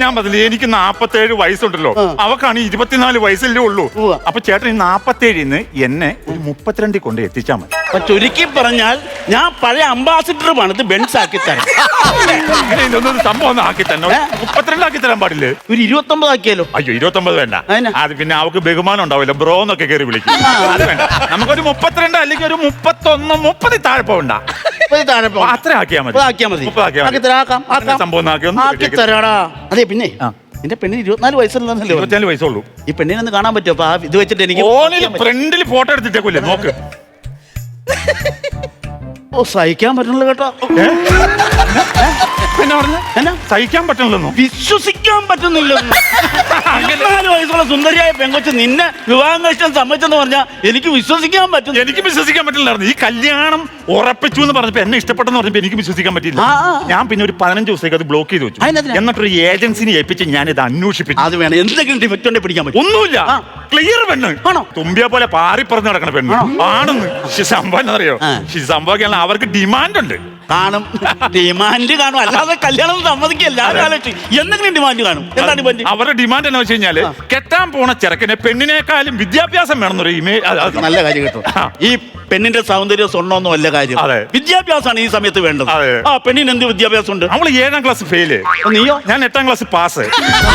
ഞാൻ പറഞ്ഞില്ലേ എനിക്ക് നാപ്പത്തേഴ് വയസ്സുണ്ടല്ലോ. അവക്കാണ് ഇരുപത്തിനാല് വയസ്സല്ലേ ഉള്ളൂ. അപ്പൊ ചേട്ടൻ ഈ നാപ്പത്തേഴിന്ന് എന്നെ ഒരു മുപ്പത്തിരണ്ടിൽ കൊണ്ട് എത്തിച്ചാ മതി. അപ്പൊ ചുരുക്കി പറഞ്ഞാൽ ഞാൻ പഴയ അംബാസിഡർ പണിത് ബെൻസ് ആക്കി തരാം. ഇതൊന്നും സംഭവം ഒന്ന് ആക്കി തന്നെ. ഏ? മുപ്പത്തിരണ്ട് ആക്കി തരാൻ പാടില്ലേ. ഒരു ഇരുപത്തൊമ്പത് ആക്കിയാലോ? അയ്യോ ഇരുപത്തൊമ്പത് വേണ്ട. അതിനാ? അത് പിന്നെ അവക്ക് ബഹുമാനം ഉണ്ടാവില്ല. ബ്രോ എന്നൊക്കെ കയറി വിളിക്കും. അത് വേണ്ട. നമുക്കൊരു മുപ്പത്തിരണ്ട് അല്ലെങ്കിൽ ഒരു മുപ്പത്തൊന്ന് മുപ്പത് താഴെ പോകണ്ട താഴെ പോ. അത്ര ആക്കിയാ മതി. മതി. മുപ്പത് ആക്കിയാ ആക്കി മതി. തരാം, ആക്കാം, അങ്ങനെ സംഭവം ഒന്ന് ആക്കി ഒന്ന് ആക്കി തരാടാ. അതെ പിന്നെ ആ. എന്റെ പെണ്ണിന് ഇരുപത്തിനാല് വയസ്സുള്ളതല്ലേ ഇരുപത്തിനാല് വയസ്സുള്ളൂ ഈ പെണ്ണിനെ ഒന്ന് കാണാൻ പറ്റുമോ? അപ്പൊ ആ ഇത് വെച്ചിട്ട് എനിക്ക് ഫോണിൽ ഫ്രണ്ടിൽ ഫോട്ടോ എടുത്തിട്ടേക്കൂല്ലേ? നോക്ക്. ഓ സഹിക്കാൻ പറ്റുന്നില്ല കേട്ടോ? പിന്നെ പറഞ്ഞ? എന്നാ? സഹിക്കാൻ പറ്റണില്ലെന്നോ വിശ്വസിക്കാൻ പറ്റുന്നില്ല ഇരുപത്തിനാല് വയസ്സുള്ള സുന്ദരിയായ പെങ്കൊച്ച് നിന്നെ വിവാഹം കഴിച്ചാൽ സമ്മതിച്ചെന്ന് പറഞ്ഞാൽ എനിക്ക് വിശ്വസിക്കാൻ പറ്റുന്നു എനിക്ക് വിശ്വസിക്കാൻ പറ്റില്ലായിരുന്നു. ഈ കല്യാണം ഉറപ്പിച്ചു എന്ന് പറഞ്ഞപ്പോ എന്നെ ഇഷ്ടപ്പെട്ടെന്ന് പറഞ്ഞപ്പോ എനിക്ക് വിശ്വസിക്കാൻ പറ്റില്ല ആ, ആ. ഞാൻ പിന്നെ ഒരു പതിനഞ്ച് ദിവസത്തേക്ക് അത് ബ്ലോക്ക് ചെയ്ത് വെച്ചു. അതിനെന്തിനാ? എന്നിട്ടൊരു ഏജൻസിനെ ഏൽപ്പിച്ച് ഞാൻ ഇത് അന്വേഷിപ്പിച്ചു. അത് വേണം. എന്തെങ്കിലും ഡിഫക്റ്റ് പിടിക്കാൻ പറ്റും. ഒന്നുമില്ല. ആ. ക്ലിയർ പെണ്ണ്. ആണോ? തുമ്പിയെ പോലെ പാറി പറഞ്ഞു നടക്കണ പെണ്ണ്. ആണെന്ന്. ശി സംഭവം എന്നറിയോ ശി സംഭവം അവർക്ക് ഡിമാൻഡ് ഉണ്ട് കാണും. ഡിമാൻഡ് കാണും. അല്ലാതെ കല്യാണം സമ്മതിക്കല്ല. എന്തെങ്കിലും ഡിമാൻഡ് കാണും. എന്താണ് ഡിമാൻഡ്? അവരുടെ ഡിമാൻഡ് എന്ന് വെച്ച് കഴിഞ്ഞാൽ കെട്ടാൻ പോണ ചെറുക്കനെ പെണ്ണിനേക്കാളും വിദ്യാഭ്യാസം വേണമെന്നൊരു ഇമേജ് നല്ല കാര്യം കേട്ടോ. ഈ പെണ്ണിന്റെ സൗന്ദര്യം സ്വർണമൊന്നും അല്ല കാര്യം. വിദ്യാഭ്യാസമാണ് ഈ സമയത്ത് വേണ്ടത്. ആ പെണ്ണിന് എന്ത് വിദ്യാഭ്യാസം ഉണ്ട് നമ്മൾ ഏഴാം ക്ലാസ് ഫെയിൽ നീയോ? ഞാൻ എട്ടാം ക്ലാസ് പാസ്